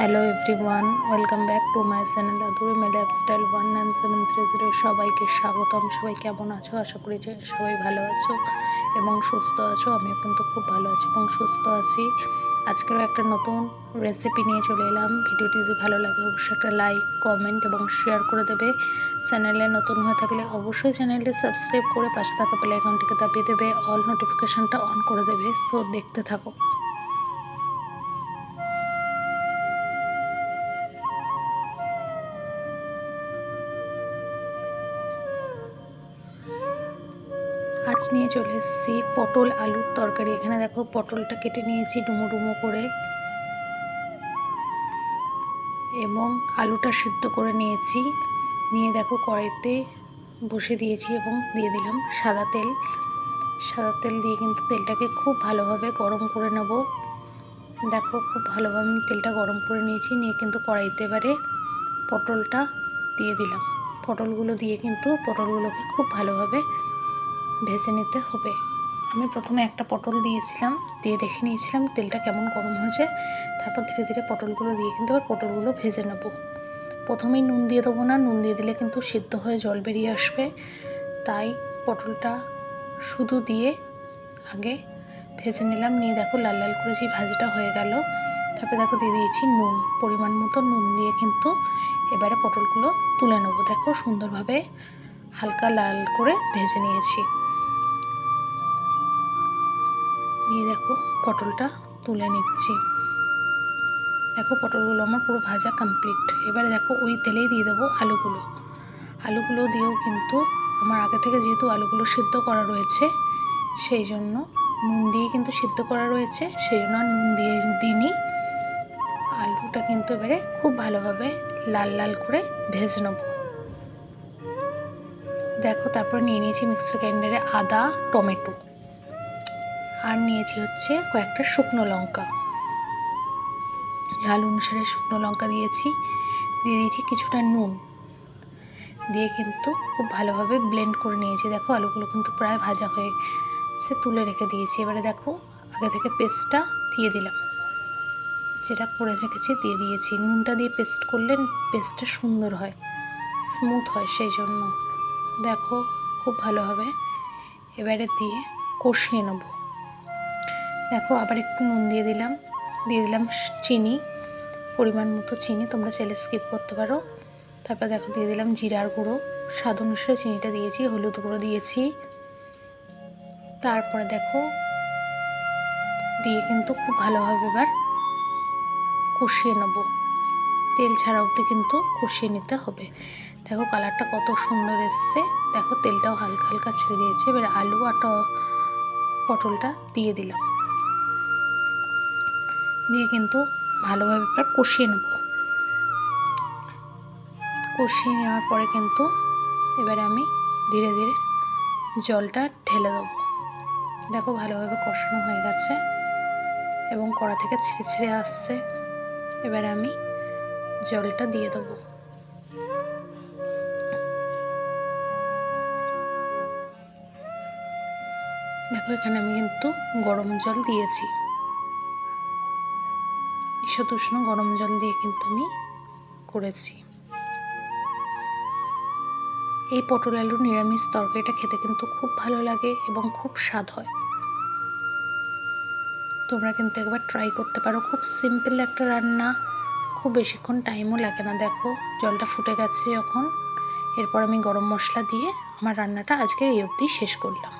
Hello everyone welcome back to my channel Aduri May lifestyle one nine seven three zero সবাইকে স্বাগতম, সবাই কেমন আছো? আশা করি যে সবাই ভালো আছো এবং সুস্থ আছো, আমিও কিন্তু খুব ভালো আছি এবং সুস্থ আছি। আজকেরও একটা নতুন রেসিপি নিয়ে চলে এলাম। ভিডিওটি যদি ভালো লাগে, অবশ্যই একটা লাইক কমেন্ট এবং শেয়ার করে দেবে। চ্যানেলে নতুন হয়ে থাকলে অবশ্যই চ্যানেলটি সাবস্ক্রাইব করে পাশে থাকা প্লে অ্যাকাউন্টটিকে দাবিয়ে দেবে। অল নোটিফিকেশানটা অন করে দেবে সো দেখতে থাকো। আজ নিয়ে চলে এসেছি। পটল, আলুর তরকারি। এখানে দেখো পটলটা কেটে নিয়েছি ডুমো ডুমো করে। এবং আলুটা সিদ্ধ করে নিয়েছি। নিয়ে দেখো কড়াইতে বসে দিয়েছি এবং দিয়ে দিলাম সাদা তেল। সাদা তেল দিয়ে কিন্তু তেলটাকে খুব ভালোভাবে গরম করে নেব। দেখো খুব ভালোভাবে আমি তেলটা গরম করে নিয়েছি। নিয়ে কিন্তু কড়াইতে এবারে পটলটা দিয়ে দিলাম। পটলগুলো দিয়ে কিন্তু পটলগুলোকে খুব ভালোভাবে ভেজে নিতে হবে। আমি প্রথমে একটা পটল দিয়েছিলাম, দিয়ে দেখে নিয়েছিলাম তেলটা কেমন গরম হয়েছে। তারপর ধীরে ধীরে পটলগুলো দিয়ে কিন্তু আবার পটলগুলো ভেজে নেব। প্রথমেই নুন দিয়ে দেবো না, নুন দিয়ে দিলে কিন্তু সিদ্ধ হয়ে জল বেরিয়ে আসবে। তাই পটলটা শুধু দিয়ে আগে ভেজে নিলাম। নিয়ে দেখো লাল লাল করে যে ভাজিটা হয়ে গেল, তারপরে দেখো দিয়ে দিয়েছি নুন। পরিমাণ মতো নুন দিয়ে কিন্তু এবারে পটলগুলো তুলে নেব। দেখো সুন্দরভাবে হালকা লাল করে ভেজে নিয়েছি। নিয়ে দেখো, পটলটা তুলে নিচ্ছি। দেখো, পটলগুলো আমার পুরো ভাজা কমপ্লিট এবারে দেখো, ওই তেলেই দিয়ে দেবো আলুগুলো। আলুগুলো দিয়েও কিন্তু আমার আগে থেকে যেহেতু আলুগুলো সিদ্ধ করা রয়েছে, সেই জন্য নুন দিয়ে কিন্তু সিদ্ধ করা রয়েছে, সেই জন্য নুন দিয়ে দিইনি। আলুটা কিন্তু এবারে খুব ভালোভাবে লাল লাল করে ভেজে নেব। দেখো, তারপর নিয়ে নিয়েছি মিক্সার গ্রাইন্ডারে আদা, টমেটো। আর নিয়েছি হচ্ছে কয়েকটা শুকনো লঙ্কা। ঝাল অনুসারে শুকনো লঙ্কা দিয়েছি, দিয়ে দিয়েছি কিছুটা নুন। দিয়ে কিন্তু খুব ভালোভাবে ব্লেন্ড করে নিয়েছি। দেখো আলুগুলো কিন্তু প্রায় ভাজা হয়ে সে তুলে রেখে দিয়েছি। এবারে দেখো আগে থেকে পেস্টটা দিয়ে দিলাম। যেটা করে রেখেছি দিয়ে দিয়েছি। নুনটা দিয়ে পেস্ট করলে পেস্টটা সুন্দর হয় স্মুথ হয় সেই জন্য। দেখো খুব ভালোভাবে এবারে দিয়ে কষিয়ে নেব। দেখো, আবার একটু নুন দিয়ে দিলাম। দিয়ে দিলাম চিনি, পরিমাণ মতো চিনি, তোমরা চাইলে স্কিপ করতে পারো। তারপর দেখো, দিয়ে দিলাম জিরার গুঁড়ো। স্বাদ অনুসারে চিনিটা দিয়েছি, হলুদ গুঁড়ো দিয়েছি। তারপরে দেখো, দিয়ে কিন্তু খুব ভালোভাবে এবার কষিয়ে নেব। তেল ছাড়া অবধি কিন্তু কষিয়ে নিতে হবে। দেখো, কালারটা কত সুন্দর এসছে। দেখো, তেলটাও হালকা হালকা ছেড়ে দিয়েছে। এবার আলু আর পটলটা দিয়ে দিলাম। দিয়ে কিন্তু ভালোভাবে এবার কষিয়ে নেব। কষিয়ে নেওয়ার পরে কিন্তু এবারে আমি ধীরে ধীরে জলটা ঢেলে দেবো। দেখো ভালোভাবে কষানো হয়ে গেছে এবং কড়া থেকে ছিঁড়ে ছিঁড়ে আসছে। এবারে আমি জলটা দিয়ে দেবো। দেখো এখানে আমি কিন্তু গরম জল দিয়েছি। ঈষৎ উষ্ণ গরম জল দিয়ে কিন্তু আমি করেছি। এই পটল আলুর নিরামিষ তরকারিটা খেতে কিন্তু খুব ভালো লাগে এবং খুব স্বাদ হয়। তোমরা কিন্তু একবার ট্রাই করতে পারো। খুব সিম্পল একটা রান্না, খুব বেশিক্ষণ টাইমও লাগে না। দেখো, জলটা ফুটে গেছে যখন। এরপর আমি গরম মশলা দিয়ে আমার রান্নাটা আজকে এই অবধি শেষ করলাম।